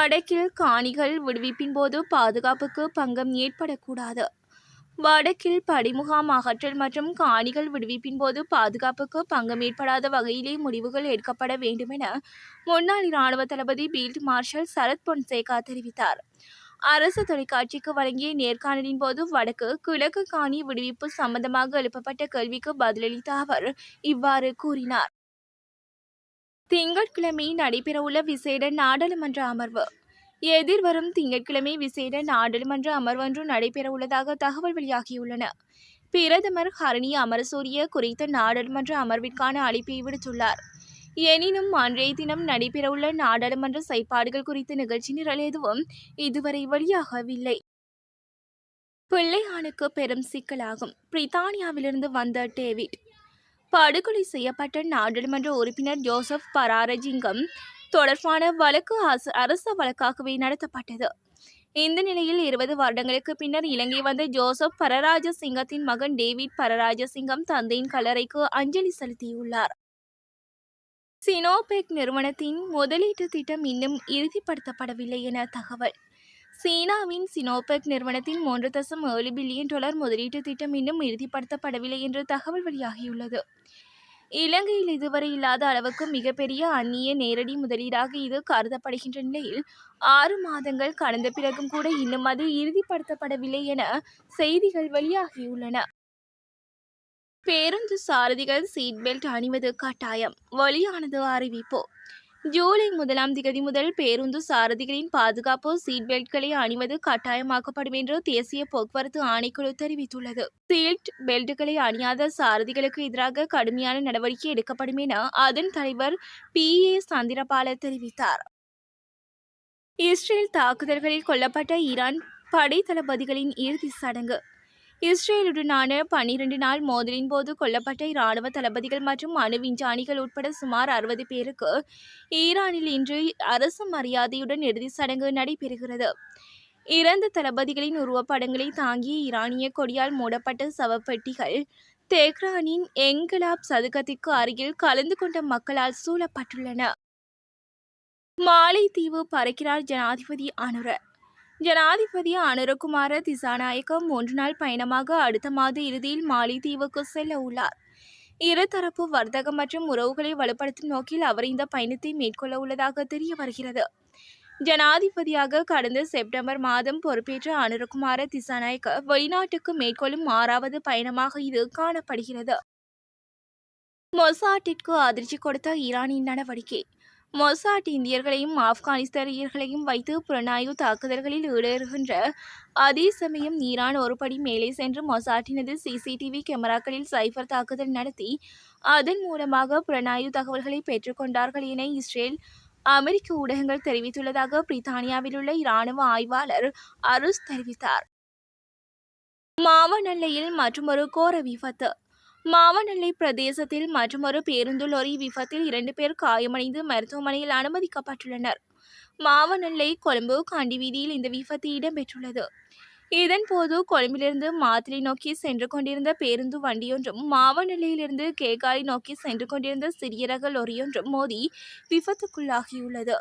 வடக்கில் காணிகள் விடுவிப்பின் போது பாதுகாப்புக்கு பங்கம் ஏற்படக்கூடாது. வடக்கில் படிமுகாம் அகற்றல் மற்றும் காணிகள் விடுவிப்பின் போது பாதுகாப்புக்கு பங்கம் ஏற்படாத வகையிலே முடிவுகள் எடுக்கப்பட வேண்டும் என முன்னாள் இராணுவ தளபதி பீல்ட் மார்ஷல் சரத் பொன்சேகா தெரிவித்தார். அரசு தொலைக்காட்சிக்கு வழங்கிய நேர்காணலின் போது வடக்கு கிழக்கு காணி விடுவிப்பு சம்பந்தமாக எழுப்பப்பட்ட கேள்விக்கு பதிலளித்த அவர் இவ்வாறு கூறினார். திங்கட்கிழமை நடைபெறவுள்ள விசேட நாடாளுமன்ற அமர்வு. எதிர்வரும் திங்கட்கிழமை விசேட நாடாளுமன்ற அமர்வொன்று நடைபெறவுள்ளதாக தகவல் வெளியாகியுள்ளன. பிரதமர் ஹரணி அமரசூரிய குறித்த நாடாளுமன்ற அமர்விற்கான அழைப்பை விடுத்துள்ளார். எனினும் அன்றைய தினம் நடைபெறவுள்ள நாடாளுமன்ற செயற்பாடுகள் குறித்த நிகழ்ச்சி நிரல் எதுவும் இதுவரை வெளியாகவில்லை. பிள்ளையானுக்கு பெரும் சிக்கலாகும். பிரித்தானியாவிலிருந்து வந்த டேவிட் படுகொலை செய்யப்பட்ட நாடாளுமன்ற உறுப்பினர் ஜோசப் பராரஜிங்கம் தொடர்பான வழக்கு அரச வழக்காகவே நடத்தப்பட்டது. இந்த நிலையில் இருபது வருடங்களுக்கு பின்னர் இலங்கை வந்த ஜோசப் பரராஜசிங்கத்தின் மகன் டேவிட் பரராஜசிங்கம் தந்தையின் கல்லறைக்கு அஞ்சலி செலுத்தியுள்ளார். சினோபெக் நிறுவனத்தின் முதலீட்டு திட்டம் இன்னும் இறுதிப்படுத்தப்படவில்லை என தகவல். சீனாவின் சினோபெக் நிறுவனத்தின் மூன்று தசம் ஏழு பில்லியன் டாலர் முதலீட்டு திட்டம் இன்னும் இறுதிப்படுத்தப்படவில்லை என்று தகவல் வெளியாகியுள்ளது. இலங்கையில் இதுவரை இல்லாத அளவுக்கு மிகப்பெரிய அந்நிய நேரடி முதலீடாக இது கருதப்படுகின்ற நிலையில் ஆறு மாதங்கள் கடந்த பிறகும் கூட இன்னும் அது இறுதிப்படுத்தப்படவில்லை என செய்திகள் வெளியாகியுள்ளன. பேருந்து சாரதிகள் சீட் பெல்ட் அணிவது கட்டாயம். வெளியானது அறிவிப்பு ஜூலை முதலாம் திகதி முதல் பேருந்து சாரதிகளின் பாதுகாப்பு சீட் பெல்ட்களை அணிவது கட்டாயமாக்கப்படும் என்று தேசிய போக்குவரத்து ஆணைக்குழு தெரிவித்துள்ளது. சீட் பெல்ட்டுகளை அணியாத சாரதிகளுக்கு எதிராக கடுமையான நடவடிக்கை எடுக்கப்படும் என அதன் தலைவர் பி. ஏ. சந்திரபால தெரிவித்தார். இஸ்ரேல் தாக்குதல்களில் கொல்லப்பட்ட ஈரான் படை தளபதிகளின் இறுதி சடங்கு. இஸ்ரேலுடனான பனிரெண்டு நாள் மோதலின் போது கொல்லப்பட்ட இராணுவ தளபதிகள் மற்றும் அணு விஞ்ஞானிகள் உட்பட சுமார் அறுபது பேருக்கு ஈரானில் இன்று அரசு மரியாதையுடன் இறுதிச் சடங்கு நடைபெறுகிறது. இறந்த தளபதிகளின் உருவப்படங்களை தாங்கிய ஈரானிய கொடியால் மூடப்பட்ட சவப்பெட்டிகள் தெஹ்ரானின் எங்கலாப் சதுக்கத்திற்கு அருகில் கலந்து கொண்ட மக்களால் சூழப்பட்டுள்ளன. மாலைத்தீவு பறக்கிறார் ஜனாதிபதி அனுர. ஜனாதிபதி அனுரகுமார திசாநாயக்கம் மூன்று நாள் பயணமாக அடுத்த மாத இறுதியில் மாலித்தீவுக்கு செல்ல உள்ளார். இருதரப்பு வர்த்தகம் மற்றும் உறவுகளை வலுப்படுத்தும் நோக்கில் அவர் இந்த பயணத்தை மேற்கொள்ள உள்ளதாக தெரிய வருகிறது. ஜனாதிபதியாக கடந்த செப்டம்பர் மாதம் பொறுப்பேற்ற அனுரகுமார திசாநாயக்க வெளிநாட்டுக்கு மேற்கொள்ளும் ஆறாவது பயணமாக இது காணப்படுகிறது. மொசாட்டிற்கு அதிர்ச்சி கொடுத்த ஈரானின் நடவடிக்கை. மொசாட் இந்தியர்களையும் ஆப்கானிஸ்தானியர்களையும் வைத்து புலனாய்வு தாக்குதல்களில் ஈடுகின்ற அதே சமயம் ஈரான் ஒருபடி மேலே சென்று மொசாட்டினது சிசிடிவி கேமராக்களில் சைபர் தாக்குதல் நடத்தி அதன் மூலமாக புலனாய்வு தகவல்களை பெற்றுக்கொண்டார்கள் என இஸ்ரேல் அமெரிக்க ஊடகங்கள் தெரிவித்துள்ளதாக பிரித்தானியாவில் உள்ள இராணுவ ஆய்வாளர் அருஸ் தெரிவித்தார். மாவனல்லையில் மற்றொரு கோர விபத்து. மாவனல்லை பிரதேசத்தில் மற்றொரு பேருந்து லொரி விபத்தில் இரண்டு பேர் காயமடைந்து மருத்துவமனையில் அனுமதிக்கப்பட்டுள்ளனர். மாவனல்லை கொழும்பு காண்டி வீதியில் இந்த விபத்து இடம்பெற்றுள்ளது. இதன்போது கொழும்பிலிருந்து மாத்திரை நோக்கி சென்று கொண்டிருந்த பேருந்து வண்டியொன்றும் மாவனல்லையிலிருந்து கேகாலை நோக்கி சென்று கொண்டிருந்த சிறிய ரக லொரியொன்றும் மோதி விபத்துக்குள்ளாகியுள்ளது.